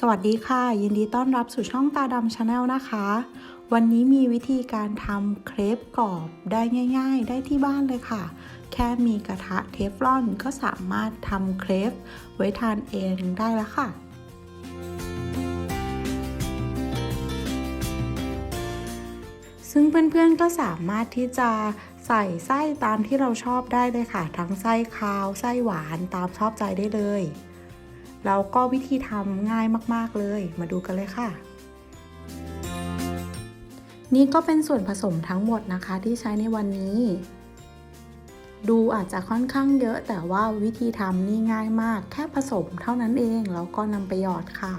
สวัสดีค่ะ ยินดีต้อนรับสู่ช่องตาดำชาแนลนะคะ วันนี้มีวิธีการทำเครปกรอบได้ง่าย ๆ ได้ที่บ้านเลยค่ะ แค่มีกระทะเทฟลอนก็สามารถทำเครปไว้ทานเองได้แล้วค่ะซึ่งเพื่อนๆก็สามารถที่จะใส่ไส้ตามที่เราชอบได้เลยค่ะ ทั้งไส้คาว ไส้หวานตามชอบใจได้เลย แล้วก็วิธีทำง่ายมากๆเลย มาดูกันเลยค่ะ นี่ก็เป็นส่วนผสมทั้งหมดนะคะที่ใช้ในวันนี้ ดูอาจจะค่อนข้างเยอะ แต่ว่าวิธีทำนี่ง่ายมาก แค่ผสมเท่านั้นเอง แล้วก็นำไปหยอดค่ะ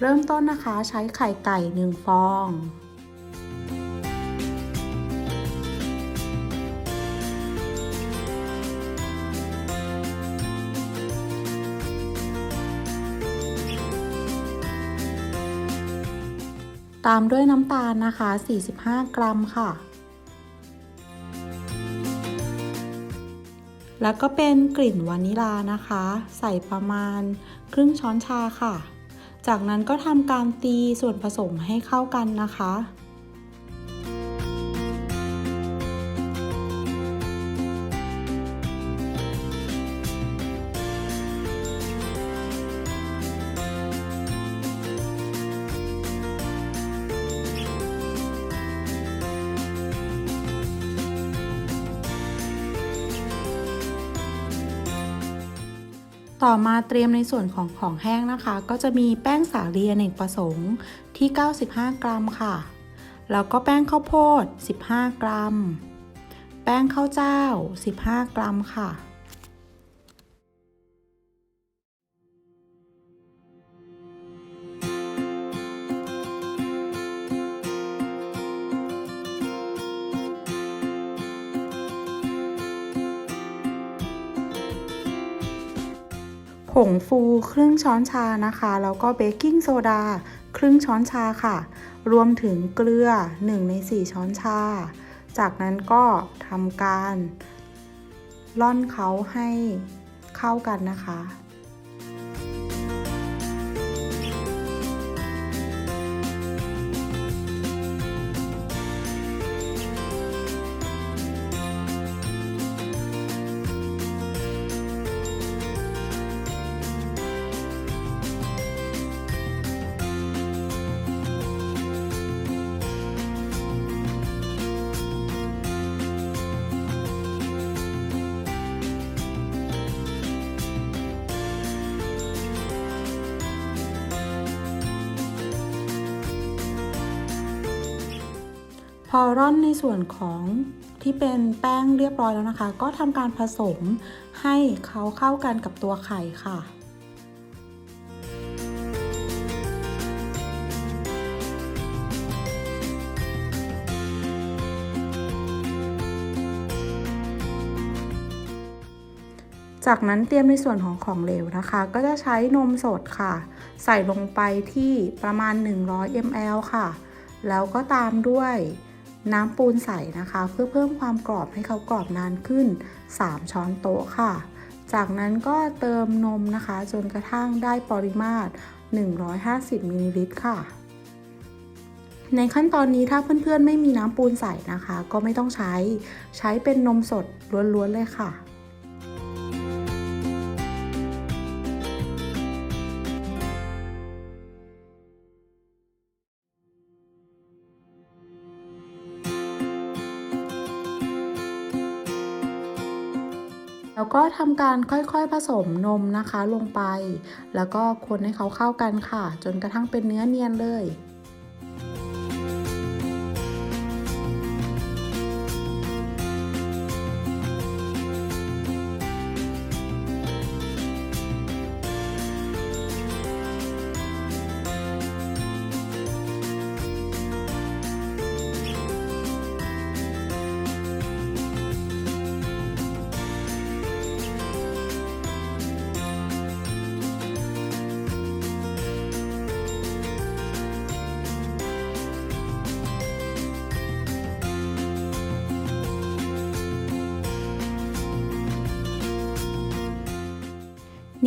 เริ่มต้นนะคะใช้ไข่ไก่หนึ่งฟอง ตามด้วยน้ำตาลนะคะ 45 กรัมค่ะ แล้วก็เป็นกลิ่นวานิลานะคะ ใส่ประมาณครึ่งช้อนชาค่ะ จากนั้นก็ทำการตีส่วนผสมให้เข้ากันนะคะ ต่อมาเตรียมในส่วนของของแห้งนะคะ ก็จะมีแป้งสาลีอเนกประสงค์ที่ 95 กรัมค่ะ แล้วก็แป้งข้าวโพด 15 กรัม แป้งข้าวเจ้า 15 กรัมค่ะ ผงฟูครึ่งช้อนชานะคะ แล้วก็เบกกิ้งโซดาครึ่งช้อนชาค่ะ รวมถึงเกลือ 1 ใน 4 ช้อนชา จากนั้นก็ทำการล่อนเขาให้เข้ากันนะคะ พอร่อนในส่วนของที่เป็นแป้งเรียบร้อยแล้วนะคะ ก็ทำการผสมให้เขาเข้ากันกับตัวไข่ค่ะจากนั้นเตรียมในส่วนของของเหลวนะคะ ก็จะใช้นมสดค่ะ ใส่ลงไปที่ประมาณ 100 ml ค่ะ แล้วก็ตามด้วย น้ำปูนใสนะคะ เพื่อเพิ่มความกรอบให้เขากรอบนานขึ้น 3 ช้อนโต๊ะค่ะ จากนั้นก็เติมนมนะคะ จนกระทั่งได้ปริมาตร 150มิลลิลิตรค่ะ ในขั้นตอนนี้ถ้าเพื่อนๆไม่มีน้ำปูนใสนะคะ ก็ไม่ต้องใช้ ใช้เป็นนมสดล้วนๆเลยค่ะ แล้วก็ทำการค่อยๆผสมนมนะคะลงไป แล้วก็คนให้เขาเข้ากันค่ะ จนกระทั่งเป็นเนื้อเนียนเลย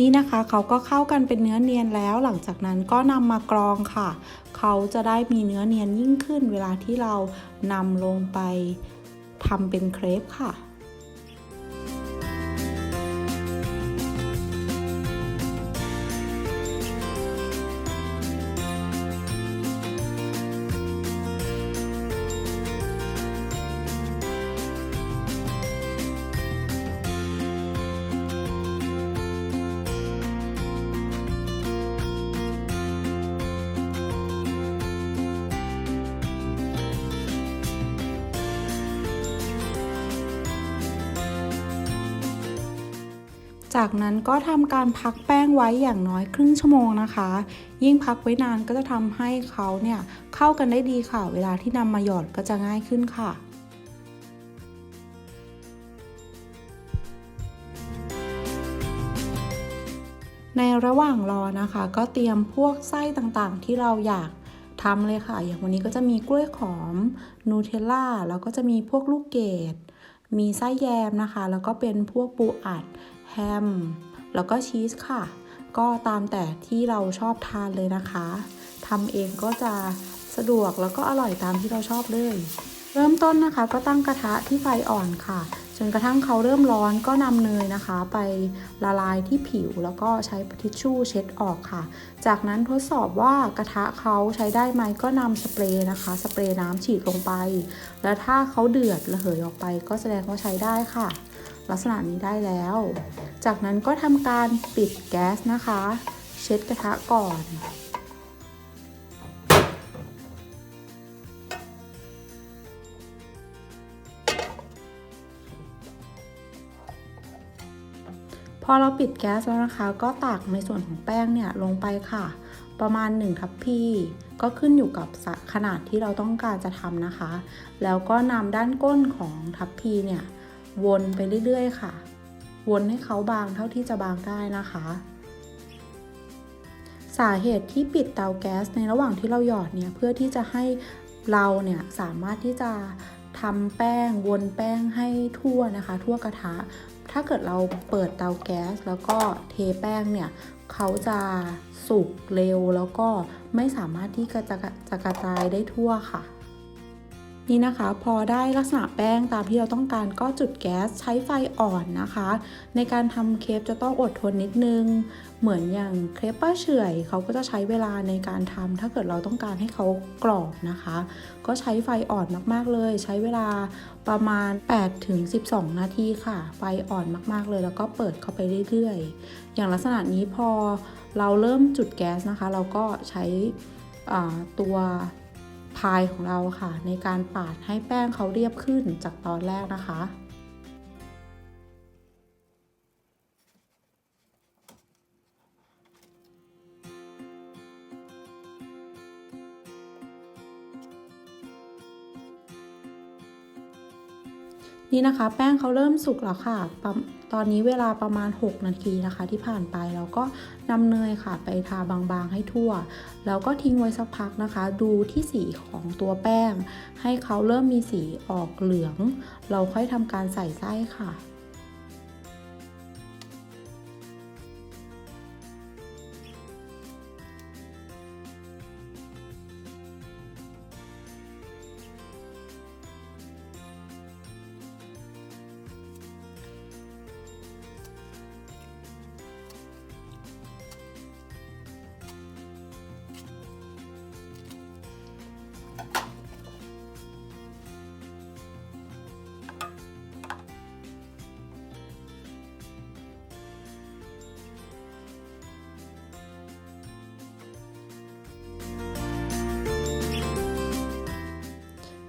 นี่นะคะเขาก็เข้ากันเป็นเนื้อเนียนแล้ว หลังจากนั้นก็นำมากรองค่ะ เขาจะได้มีเนื้อเนียนยิ่งขึ้น เวลาที่เรานำลงไปทำเป็นเครปค่ะ จากนั้นก็ทำการพักแป้งไว้อย่างน้อยครึ่งชั่วโมงนะคะ ยิ่งพักไว้นานก็จะทำให้เขาเนี่ยเข้ากันได้ดีค่ะ เวลาที่นำมาหยอดก็จะง่ายขึ้นค่ะในระหว่างรอนะคะ ก็เตรียมพวกไส้ต่างๆ ที่เราอยากทำเลยค่ะ อย่างวันนี้ก็จะมีกล้วยหอมนูเทลล่าแล้วก็จะมีพวกลูกเกดมีไส้แยมนะคะ แล้วก็เป็นพวกปูอัด แฮม แล้วก็ชีสค่ะ ก็ตามแต่ที่เราชอบทานเลยนะคะทำเองก็จะสะดวกแล้วก็อร่อยตามที่เราชอบเลย เริ่มต้นนะคะ ก็ตั้งกระทะที่ไฟอ่อนค่ะ จนกระทั่งเขาเริ่มร้อนก็นำเนยนะคะ ไปละลายที่ผิวแล้วก็ใช้ทิชชู่เช็ดออกค่ะ จากนั้นทดสอบว่ากระทะเขาใช้ได้ไหมก็นำสเปรย์นะคะ สเปรย์น้ำฉีดลงไป แล้วถ้าเขาเดือดระเหยออกไป ก็แสดงว่าใช้ได้ค่ะ ลักษณะนี้ได้แล้ว จากนั้นก็ทำการปิดแก๊สนะคะ เช็ดกระทะก่อน พอเราปิดแก๊สแล้วนะคะ ก็ตักในส่วนของแป้งเนี่ยลงไปค่ะ ประมาณ1ทัพพีก็ขึ้นอยู่กับขนาดที่เราต้องการจะทำนะคะ แล้วก็นำด้านก้นของทัพพีเนี่ย วนไปเรื่อยๆ ค่ะ วนให้เขาบางเท่าที่จะบางได้นะคะ สาเหตุที่ปิดเตาแก๊สในระหว่างที่เราหยอดเนี่ยเพื่อที่จะให้เราเนี่ยสามารถที่จะทำแป้งวนแป้งให้ทั่วนะคะ ทั่วกระทะ ถ้าเกิดเราเปิดเตาแก๊สแล้วก็เทแป้งเนี่ยเขาจะสุกเร็วแล้วก็ไม่สามารถที่จะจะกระจายได้ทั่วค่ะ นี่นะคะ พอได้ลักษณะแป้งตามที่เราต้องการก็จุดแก๊สใช้ไฟอ่อนนะคะ ในการทำเครปจะต้องอดทนนิดนึง เหมือนอย่างเครปป้าเฉอยเขาก็จะใช้เวลาในการทำถ้าเกิดเราต้องการให้เขากรอบนะคะ ก็ใช้ไฟอ่อนมากๆเลย ใช้เวลาประมาณ8-12 นาทีค่ะ ไฟอ่อนมากๆเลย แล้วก็เปิดเข้าไปเรื่อยๆ อย่างลักษณะนี้พอเราเริ่มจุดแก๊สนะคะ เราก็ใช้ตัว พายของเราค่ะ ในการปาดให้แป้งเขาเรียบขึ้นจากตอนแรกนะคะนี่นะคะ แป้งเขาเริ่มสุกแล้วค่ะ ตอนนี้เวลาประมาณ 6 นาทีนะคะ ที่ผ่านไปเราก็นำเนยค่ะ ไปทาบางๆให้ทั่ว แล้วก็ทิ้งไว้สักพักนะคะ ดูที่สีของตัวแป้ง ให้เขาเริ่มมีสีออกเหลือง เราค่อยทำการใส่ไส้ค่ะ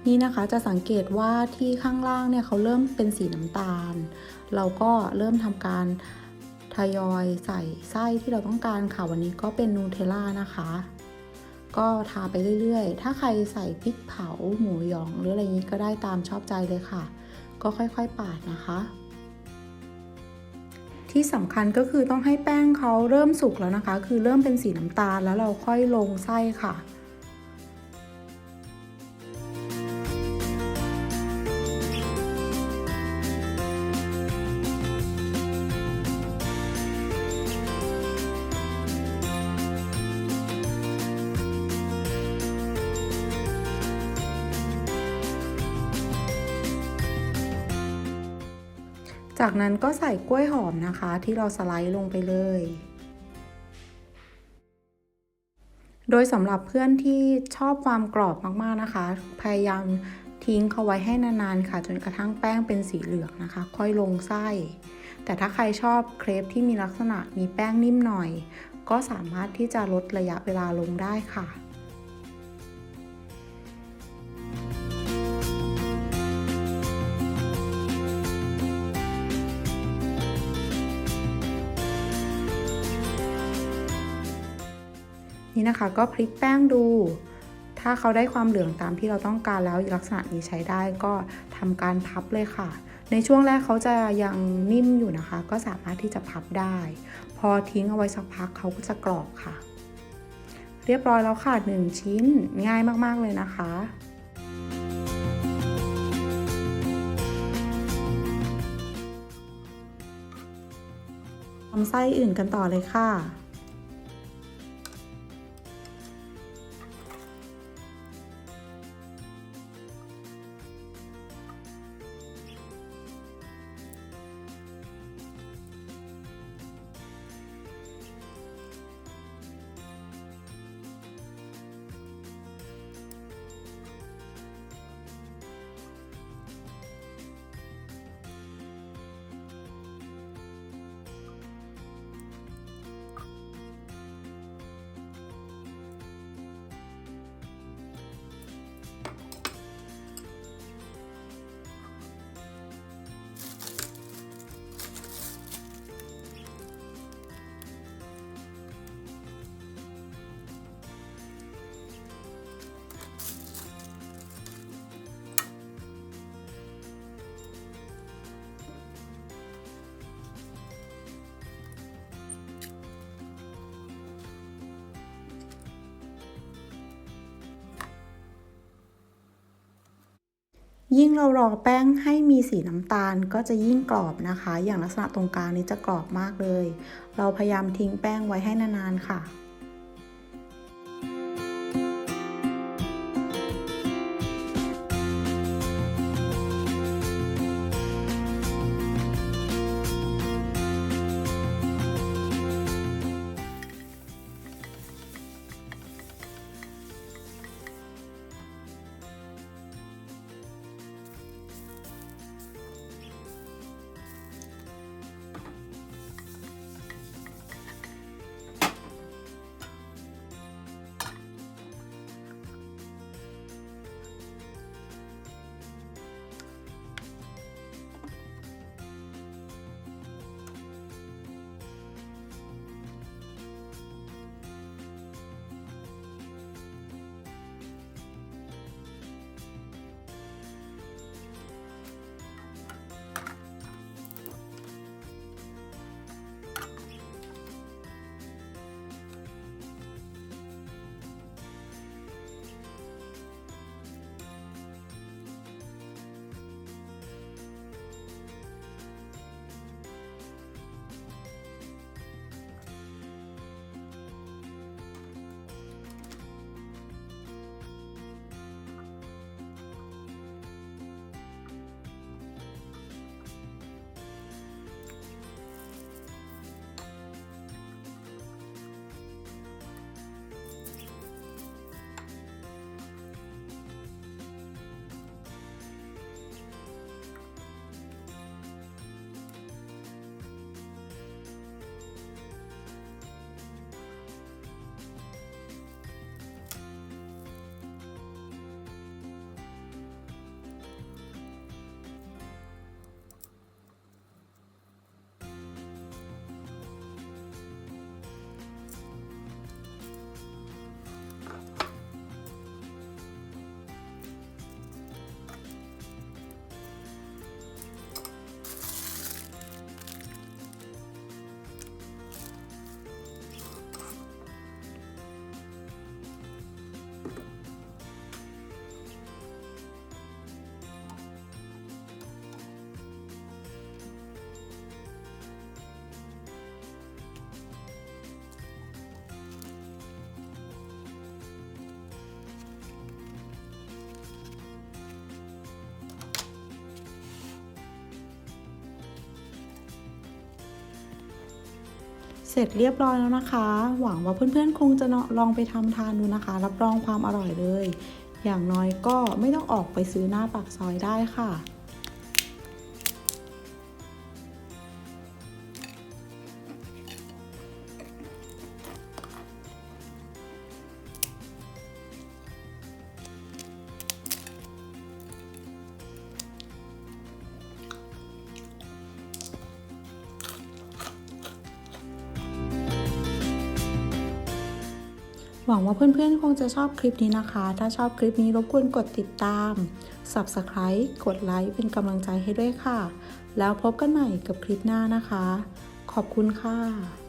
นี่นะคะจะสังเกตว่าที่ข้างล่างเนี่ยเขาเริ่มเป็นสีน้ำตาล เราก็เริ่มทำการทยอยใส่ไส้ที่เราต้องการค่ะวันนี้ก็เป็นนูเทลล่านะคะ ก็ทาไปเรื่อยๆ ถ้าใครใส่พริกเผาหมูหยองหรืออะไรนี้ก็ได้ตามชอบใจเลยค่ะ ก็ค่อยๆปาดนะคะที่สำคัญก็คือต้องให้แป้งเขาเริ่มสุกแล้วนะคะ คือเริ่มเป็นสีน้ำตาลแล้วเราค่อยลงไส้ค่ะ จากนั้นก็ใส่กล้วยหอมนะคะ ที่เราสไลด์ลงไปเลย โดยสำหรับเพื่อนที่ชอบความกรอบมากๆนะคะ พยายามทิ้งเขาไว้ให้นานๆค่ะ จนกระทั่งแป้งเป็นสีเหลืองนะคะ ค่อยลงไส้ แต่ถ้าใครชอบเครปที่มีลักษณะมีแป้งนิ่มหน่อย ก็สามารถที่จะลดระยะเวลาลงได้ค่ะ นี่นะคะก็พลิกแป้งดู ถ้าเขาได้ความเหลืองตามที่เราต้องการแล้วลักษณะนี้ใช้ได้ก็ทำการพับเลยค่ะ ในช่วงแรกเขาจะยังนิ่มอยู่นะคะ ก็สามารถที่จะพับได้ พอทิ้งเอาไว้สักพักเขาก็จะกรอบค่ะ เรียบร้อยแล้วค่ะ 1 ชิ้นง่ายมากๆเลยนะคะทำไส้อื่นกันต่อเลยค่ะ ยิ่งเรารอแป้งให้มีสีน้ำตาลก็จะยิ่งกรอบนะคะ อย่างลักษณะตรงกลางนี้จะกรอบมากเลย เราพยายามทิ้งแป้งไว้ให้นานๆค่ะ เสร็จเรียบร้อยแล้วนะคะ หวังว่าเพื่อนๆ คงจะลองไปทำทานดูนะคะ รับรองความอร่อยเลย อย่างน้อยก็ไม่ต้องออกไปซื้อหน้าปากซอยได้ค่ะ หวังว่าเพื่อนๆ คงจะชอบคลิปนี้นะคะ ถ้าชอบคลิปนี้รบกวนกดติดตาม Subscribe กดไลค์เป็นกำลังใจให้ด้วยค่ะ แล้วพบกันใหม่กับคลิปหน้านะคะ ขอบคุณค่ะ